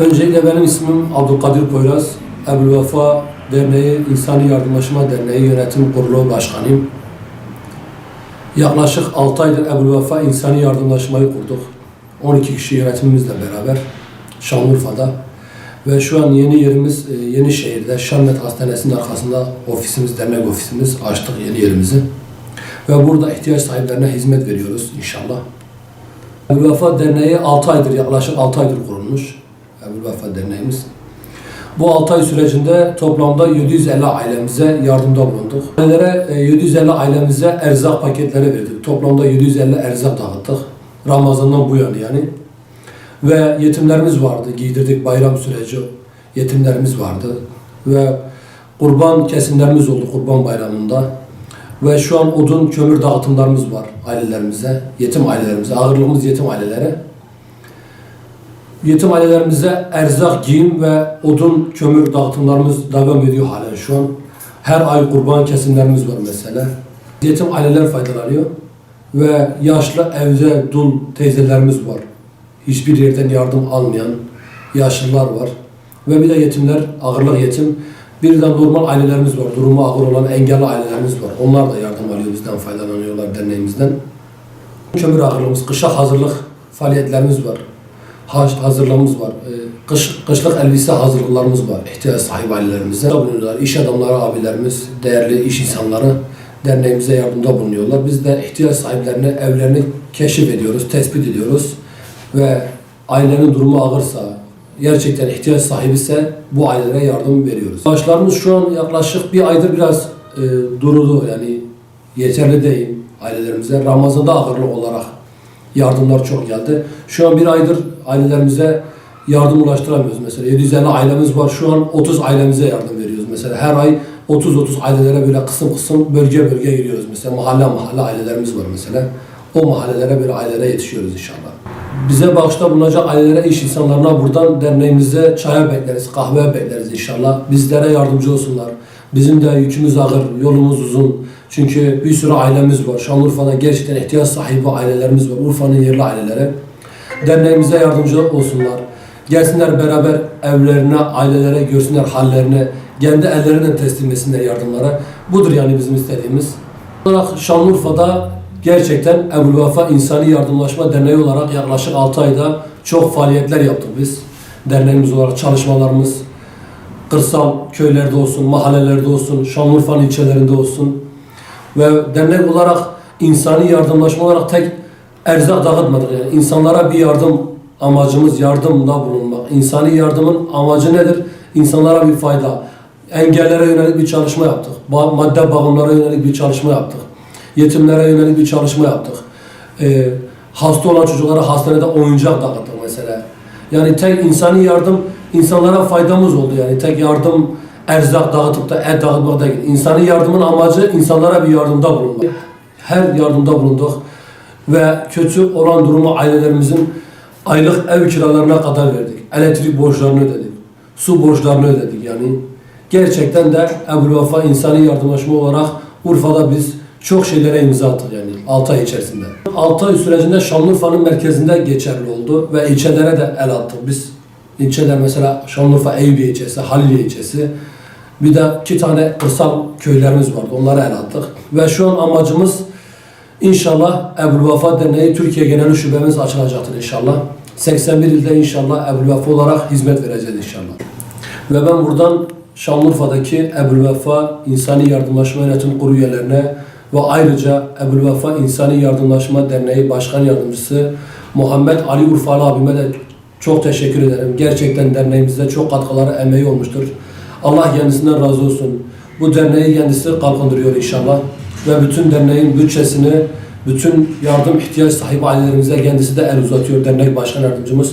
Öncelikle benim ismim Abdülkadir Poyraz. Ebu Vefa Derneği İnsani Yardımlaşma Derneği Yönetim Kurulu Başkanıyım. Yaklaşık 6 aydır Ebu Vefa İnsani Yardımlaşmayı kurduk. 12 kişi yönetimimizle beraber Şanlıurfa'da. Ve şu an yeni yerimiz e, Yenişehir'de Şanmet Hastanesi'nin arkasında ofisimiz, dernek ofisimiz açtık yeni yerimizi. Ve burada ihtiyaç sahiplerine hizmet veriyoruz inşallah. Ebu Vefa Derneği 6 aydır, yaklaşık 6 aydır kurulmuş. Vefa Derneğimiz. Bu 6 ay sürecinde toplamda 750 ailemize yardımda bulunduk. Ailelere e, 750 ailemize erzak paketleri verdik. Toplamda 750 erzak dağıttık. Ramazan'dan bu yana yani. Ve yetimlerimiz vardı. Giydirdik bayram süreci. Yetimlerimiz vardı. Ve kurban kesimlerimiz oldu kurban bayramında. Ve şu an odun kömür dağıtımlarımız var ailelerimize, yetim ailelerimize, ağırlığımız yetim ailelere. Yetim ailelerimize erzak, giyim ve odun kömür dağıtımlarımız devam ediyor halen şu an. Her ay kurban kesimlerimiz var mesela. Yetim aileler faydalanıyor ve yaşlı evde dul teyzelerimiz var. Hiçbir yerden yardım almayan yaşlılar var. Ve bir de yetimler, ağırlık yetim. Bir de normal ailelerimiz var. Durumu ağır olan engelli ailelerimiz var. Onlar da yardım alıyor bizden, faydalanıyorlar derneğimizden. Kömür ağırlığımız, kışa hazırlık faaliyetlerimiz var. Hazırlığımız var. Ee, Kış, kışlık elbise hazırlıklarımız var. İhtiyaç sahibi ailelerimize bulunuyorlar. İş adamları, abilerimiz, değerli iş insanları derneğimize yardımda bulunuyorlar. Biz de ihtiyaç sahiplerine evlerini keşif ediyoruz, tespit ediyoruz ve ailenin durumu ağırsa, gerçekten ihtiyaç sahibi ise bu ailelere yardım veriyoruz. Maaşlarımız şu an yaklaşık bir aydır biraz e, duruldu yani yeterli değil ailelerimize. Ramazan'da ağırlık olarak yardımlar çok geldi. Şu an bir aydır ailelerimize yardım ulaştıramıyoruz mesela. 750 ailemiz var. Şu an 30 ailemize yardım veriyoruz mesela. Her ay 30-30 ailelere böyle kısım kısım bölge bölge giriyoruz mesela. Mahalle mahalle ailelerimiz var mesela. O mahallelere böyle ailelere yetişiyoruz inşallah. Bize bağışta bulunacak ailelere, iş insanlarına buradan derneğimize çaya bekleriz, kahve bekleriz inşallah. Bizlere yardımcı olsunlar. Bizim de yükümüz ağır, yolumuz uzun. Çünkü bir sürü ailemiz var. Şanlıurfa'da gerçekten ihtiyaç sahibi ailelerimiz var. Urfa'nın yerli aileleri. Derneğimize yardımcı olsunlar. Gelsinler beraber evlerine, ailelere görsünler hallerini. Kendi ellerinden teslim etsinler yardımlara. Budur yani bizim istediğimiz. Olarak Şanlıurfa'da gerçekten Ebu Vefa İnsani Yardımlaşma Derneği olarak yaklaşık 6 ayda çok faaliyetler yaptık biz. Derneğimiz olarak çalışmalarımız kırsal köylerde olsun, mahallelerde olsun, Şanlıurfa'nın ilçelerinde olsun ve dernek olarak insani yardımlaşma olarak tek erzak dağıtmadık. Yani insanlara bir yardım amacımız yardımda bulunmak. İnsani yardımın amacı nedir? İnsanlara bir fayda. Engellere yönelik bir çalışma yaptık. Madde bağımlara yönelik bir çalışma yaptık. Yetimlere yönelik bir çalışma yaptık. Ee, hasta olan çocuklara hastanede oyuncak dağıttık mesela. Yani tek insani yardım insanlara faydamız oldu yani. Tek yardım erzak dağıtıp da et dağıtmak değil. İnsani yardımın amacı insanlara bir yardımda bulunmak. Her yardımda bulunduk ve kötü olan durumu ailelerimizin aylık ev kiralarına kadar verdik. Elektrik borçlarını ödedik. Su borçlarını ödedik yani. Gerçekten de Ebu Vefa insani yardımlaşma olarak Urfa'da biz çok şeylere imza attık yani 6 ay içerisinde. 6 ay sürecinde Şanlıurfa'nın merkezinde geçerli oldu ve ilçelere de el attık biz. İlçeler mesela Şanlıurfa Eyüpiye ilçesi, Haliliye ilçesi. Bir de iki tane kırsal köylerimiz vardı. Onlara el attık. Ve şu an amacımız inşallah Ebu Vefa Derneği Türkiye Genel Şubemiz açılacaktır inşallah. 81 ilde inşallah Ebu Vefa olarak hizmet vereceğiz inşallah. Ve ben buradan Şanlıurfa'daki Ebu Vefa İnsani Yardımlaşma Yönetim Kurulu üyelerine ve ayrıca Ebu Vefa İnsani Yardımlaşma Derneği Başkan Yardımcısı Muhammed Ali Urfalı abime de çok teşekkür ederim. Gerçekten derneğimize çok katkıları, emeği olmuştur. Allah kendisinden razı olsun. Bu derneği kendisi kalkındırıyor inşallah. Ve bütün derneğin bütçesini, bütün yardım ihtiyaç sahibi ailelerimize kendisi de el uzatıyor dernek başkan yardımcımız.